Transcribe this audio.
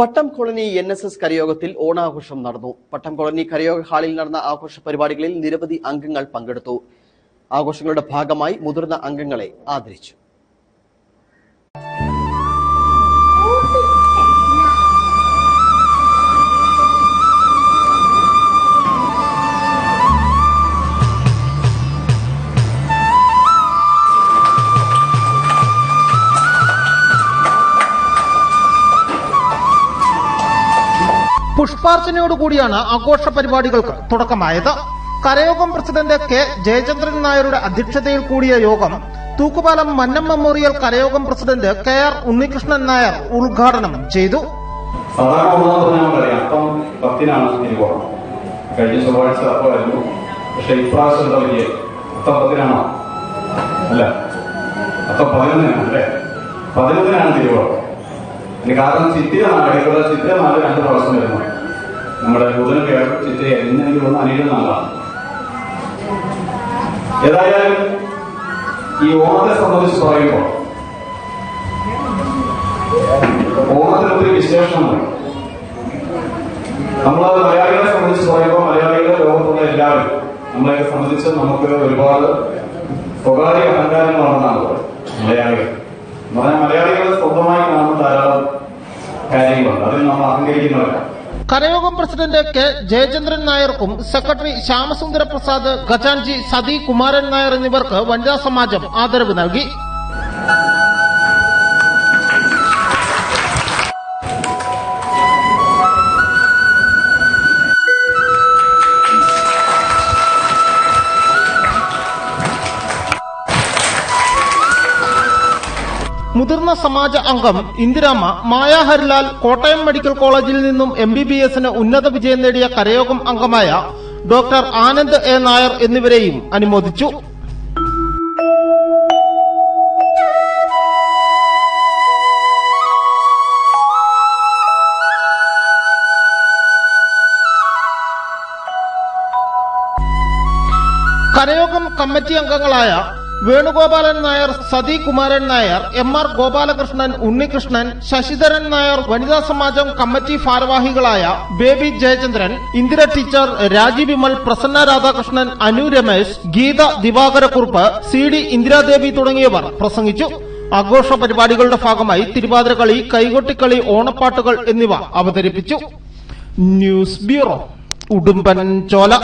Pattom colony N S S കരയോഗത്തിൽ ഓണാഘോഷം നടന്നു. പട്ടം colony കരയോഗ ഹാളിൽ നടന്ന ആഘോഷ പരിപാടികളിൽ നിരവധി അംഗങ്ങൾ പങ്കെടുത്തു. ആഘോഷങ്ങളുടെ ഭാഗമായി മുതിർന്ന അംഗങ്ങളെ ആദരിച്ചു. പുഷ്പാർച്ചനയോടുകൂടിയാണ് ആഘോഷ പരിപാടികൾക്ക് തുടക്കമായത്. കരയോഗം പ്രസിഡന്റ് കെ. ജയചന്ദ്രൻ നായരുടെ അധ്യക്ഷതയിൽ കൂടിയ യോഗം Thookkupalam Mannam memorial Karayogam president K. R. Unnikrishnan Nair ഉദ്ഘാടനം ചെയ്തു. കഴിഞ്ഞ ചൊവ്വാഴ്ച എന്താ വലിയ അല്ല. പതിനൊന്നിനാണ് അല്ലേ പതിനൊന്നിനാണ് തിരുവോണം കാരണം ചിത്തിരമാണ് അടിക്കുള്ള ഇവിടെ ചിത്തിര നാട് രണ്ട് പ്രാവശ്യം വരുന്നത് നമ്മുടെ ബുധനും കേരളം ചിത്തിര എന്ന് എനിക്ക് തോന്നുന്നു അനിയുടെ നാളാണ് ഏതായാലും ഈ ഓണത്തെ സംബന്ധിച്ച് പറയുമ്പോൾ ഓണത്തിന് ഒത്തിരി വിശേഷമുണ്ട് നമ്മൾ മലയാളികളെ സംബന്ധിച്ച് പറയുമ്പോൾ മലയാളികളെ ലോകത്തുള്ള എല്ലാവരും നമ്മളെ സംബന്ധിച്ച് നമുക്ക് ഒരുപാട് സ്വകാര്യ അഹങ്കാരങ്ങളാണെന്നാണ് മലയാളികൾ. എന്ന് പറഞ്ഞാൽ ധാരാളം കരയോഗം പ്രസിഡന്റ് കെ ജയചന്ദ്രൻ നായർക്കും സെക്രട്ടറി ശ്യാമസുന്ദര പ്രസാദ് ഖജാൻജി സതി കുമാരൻ നായർ എന്നിവർക്ക് വനിതാ സമാജം ആദരവ് നൽകി. മുതിർന്ന സമാജ അംഗം ഇന്ദിരാമ്മ മായ ഹരിലാൽ കോട്ടയം മെഡിക്കൽ കോളേജിൽ നിന്നും എം ബി ബി എസിന് ഉന്നത വിജയം നേടിയ കരയോഗം അംഗമായ ഡോക്ടർ ആനന്ദ് എ നായർ എന്നിവരെയും അനുമോദിച്ചു. കരയോഗം കമ്മിറ്റി അംഗങ്ങളായ വേണുഗോപാലൻ നായർ സതി കുമാരൻ നായർ എം ആർ ഗോപാലകൃഷ്ണൻ ഉണ്ണികൃഷ്ണൻ ശശിധരൻ നായർ വനിതാ സമാജം കമ്മിറ്റി ഭാരവാഹികളായ Baby Jayachandran Indira teacher Rajeev Vimal Prasanna Radhakrishnan Anu Ramesh Geetha Divakarakkurup C D Indiradevi തുടങ്ങിയവർ പ്രസംഗിച്ചു. ആഘോഷ പരിപാടികളുടെ ഭാഗമായി തിരുവാതിരക്കളി കൈകൊട്ടിക്കളി ഓണപ്പാട്ടുകൾ എന്നിവ അവതരിപ്പിച്ചു. News bureau Udumbanchola.